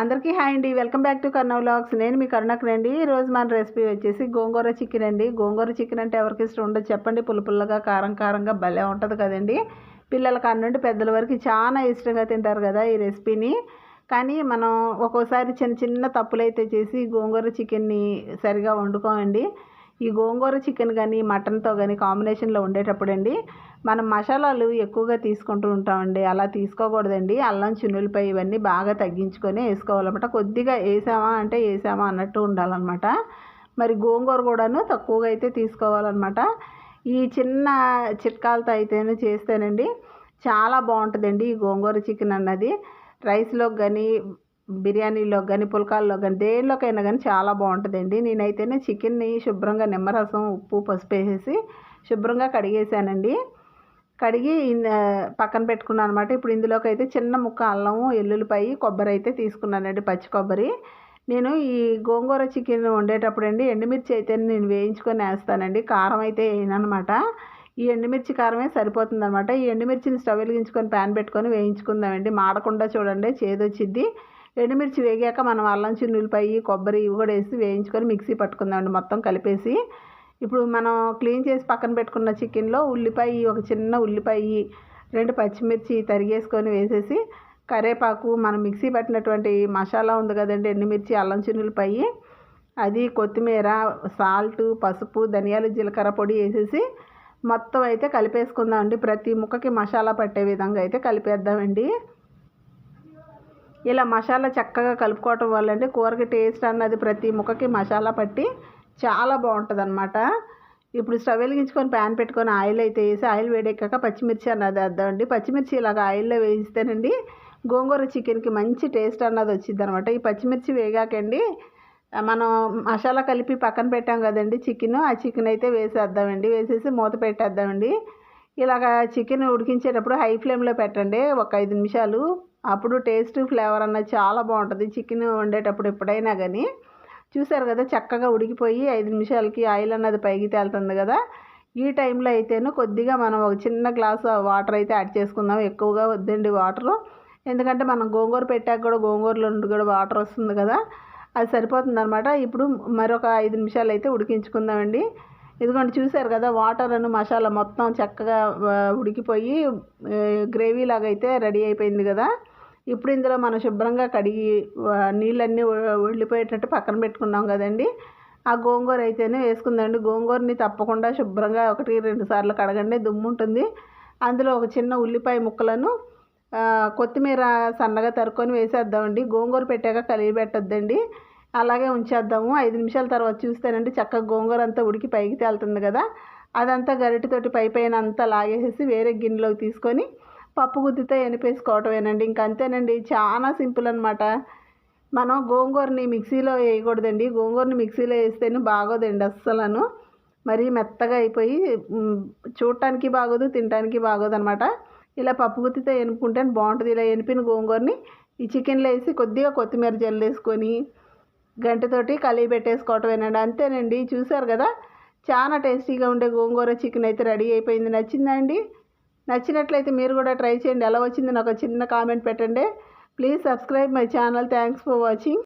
అందరికీ హాయ్ అండి. Welcome back to Karna vlogs. నేను మీ కరుణకునండి ఈరోజు మన రెసిపీ వచ్చేసి గోంగూర చికెన్ అండి. గోంగూర చికెన్ అంటే ఎవరికి ఇష్టం ఉండదు చెప్పండి. పుల్ల పుల్లగా కారం కారంగా భలే ఉంటుంది కదండి. పిల్లల కానుండి పెద్దల వరకు చాలా ఇష్టంగా తింటారు కదా ఈ రెసిపీని. కానీ మనం ఒక్కోసారి చిన్న చిన్న తప్పులు అయితే చేసి గోంగూర చికెన్ని సరిగా వండుకోమండి. ఈ గోంగూర చికెన్ కానీ మటన్తో కానీ కాంబినేషన్లో ఉండేటప్పుడు అండి మనం మసాలాలు ఎక్కువగా తీసుకుంటూ ఉంటామండి. అలా తీసుకోకూడదండి. అల్లం చున్నులపై ఇవన్నీ బాగా తగ్గించుకొని వేసుకోవాలన్నమాట. కొద్దిగా వేసామా అంటే వేసామా అన్నట్టు ఉండాలన్నమాట. మరి గోంగూర కూడాను తక్కువగా అయితే తీసుకోవాలన్నమాట. ఈ చిన్న చిట్కాలతో అయితేనే చేస్తేనండి చాలా బాగుంటుందండి ఈ గోంగూర చికెన్ అన్నది. రైస్లోకి కానీ బిర్యానీలో కానీ పుల్కాల్లో కానీ దేనిలోకైనా కానీ చాలా బాగుంటుందండి. నేనైతేనే చికెన్ని శుభ్రంగా నిమ్మరసం ఉప్పు పసుపు వేసేసి శుభ్రంగా కడిగేసానండి. కడిగి పక్కన పెట్టుకున్నాను అనమాట ఇప్పుడు ఇందులోకి అయితే చిన్న ముక్క అల్లము ఎల్లుల్లిపాయి కొబ్బరి అయితే తీసుకున్నానండి పచ్చి కొబ్బరి. నేను ఈ గోంగూర చికెన్ వండేటప్పుడు అండి ఎండుమిర్చి అయితే నేను వేయించుకొని వేస్తానండి. కారం అయితే వేయనమాట ఈ ఎండుమిర్చి కారమే సరిపోతుంది అనమాట ఈ ఎండుమిర్చిని స్టవ్ వెలిగించుకొని ప్యాన్ పెట్టుకొని వేయించుకుందామండి. మాడకుండా చూడండి చేదొచ్చిద్ది. ఎండుమిర్చి వేగాక మనం అల్లం చిన్నులపై కొబ్బరి ఇవి కూడా వేసి వేయించుకొని మిక్సీ పట్టుకుందామండి మొత్తం కలిపేసి. ఇప్పుడు మనం క్లీన్ చేసి పక్కన పెట్టుకున్న చికెన్లో ఉల్లిపాయ ఒక చిన్న ఉల్లిపాయ రెండు పచ్చిమిర్చి తరిగేసుకొని వేసేసి కరేపాకు మనం మిక్సీ పట్టినటువంటి మసాలా ఉంది కదండి ఎండుమిర్చి అల్లం చిన్నులపై అది కొత్తిమీర సాల్ట్ పసుపు ధనియాలు జీలకర్ర పొడి వేసేసి మొత్తం అయితే కలిపేసుకుందామండి. ప్రతి ముక్కకి మసాలా పట్టే విధంగా అయితే కలిపేద్దామండి. ఇలా మసాలా చక్కగా కలుపుకోవటం వల్ల అండి కూరకి టేస్ట్ అన్నది ప్రతి ముక్కకి మసాలా పట్టి చాలా బాగుంటుంది అనమాట ఇప్పుడు స్టవ్ వెలిగించుకొని ప్యాన్ పెట్టుకొని ఆయిల్ అయితే వేసి ఆయిల్ వేడెక్కాక పచ్చిమిర్చి అన్నది వేద్దామండి పచ్చిమిర్చి ఇలాగ ఆయిల్లో వేయిస్తేనండి గోంగూర చికెన్కి మంచి టేస్ట్ అన్నది వచ్చింది అనమాట ఈ పచ్చిమిర్చి వేగాకండి. మనం మసాలా కలిపి పక్కన పెట్టాం కదండి చికెన్ ఆ చికెన్ అయితే వేసేద్దామండి. వేసేసి మూత పెట్టేద్దామండి. ఇలాగ చికెన్ ఉడికించేటప్పుడు హై ఫ్లేమ్లో పెట్టండి. ఒక ఐదు నిమిషాలు అప్పుడు టేస్ట్ ఫ్లేవర్ అన్నది చాలా బాగుంటుంది. చికెన్ వండేటప్పుడు ఎప్పుడైనా కానీ చూసారు కదా చక్కగా ఉడికిపోయి ఐదు నిమిషాలకి ఆయిల్ అన్నది పైకి తేలుతుంది కదా. ఈ టైంలో అయితేను కొద్దిగా మనం ఒక చిన్న గ్లాస్ వాటర్ అయితే యాడ్ చేసుకుందాం. ఎక్కువగా వద్దండి వాటర్. ఎందుకంటే మనం గోంగూర పెట్టాక కూడా గోంగూరలో నుండి కూడా వాటర్ వస్తుంది కదా. అది సరిపోతుంది అనమాట ఇప్పుడు మరొక ఐదు నిమిషాలు అయితే ఉడికించుకుందామండి. ఇదిగోండి చూసారు కదా వాటర్ అను మసాలా మొత్తం చక్కగా ఉడికిపోయి గ్రేవీ లాగా అయితే రెడీ అయిపోయింది కదా. ఇప్పుడు ఇందులో మనం శుభ్రంగా కడిగి నీళ్ళన్నీ వెళ్ళిపోయేటట్టు పక్కన పెట్టుకున్నాం కదండి. ఆ గోంగూర అయితేనే వేసుకుందండి. గోంగూరని తప్పకుండా శుభ్రంగా ఒకటి రెండు సార్లు కడగండి. దుమ్ము ఉంటుంది. అందులో ఒక చిన్న ఉల్లిపాయ ముక్కలను కొత్తిమీర సన్నగా తరుక్కొని వేసేద్దామండి. గోంగూర పెట్టాక కలిగి పెట్టద్దండి. అలాగే ఉంచేద్దాము. ఐదు నిమిషాల తర్వాత చూస్తేనండి చక్కగా గోంగూర అంతా ఉడికి పైకి తేలుతుంది కదా. అదంతా గరిటెతోటి పై పైన అంతా లాగేసేసి వేరే గిన్నెలోకి తీసుకొని పప్పు గుద్దితే ఎనిపేసుకోవటమేనండి ఇంక అంతేనండి. చాలా సింపుల్ అనమాట మనం గోంగూరని మిక్సీలో వేయకూడదండి. గోంగూరని మిక్సీలో వేస్తేనే బాగోదండి అస్సలను. మరీ మెత్తగా అయిపోయి చూడటానికి బాగోదు తినడానికి బాగోదు అనమాట ఇలా పప్పు గుత్తితో ఎనుపుకుంటే బాగుంటుంది. ఇలా ఎనిపిన గోంగూరని ఈ చికెన్లో వేసి కొద్దిగా కొత్తిమీర జల్లేసుకొని గంటతోటి కలిగి పెట్టేసుకోవటమేనండి. అంతేనండి. చూసారు కదా? చాలా టేస్టీగా ఉండే గోంగూర చికెన్ అయితే రెడీ అయిపోయింది. నచ్చిందా అండి? నచ్చినట్లయితే మీరు కూడా ట్రై చేయండి. ఎలా వచ్చింది నాకు చిన్న కామెంట్ పెట్టండి. Please subscribe my channel thanks for watching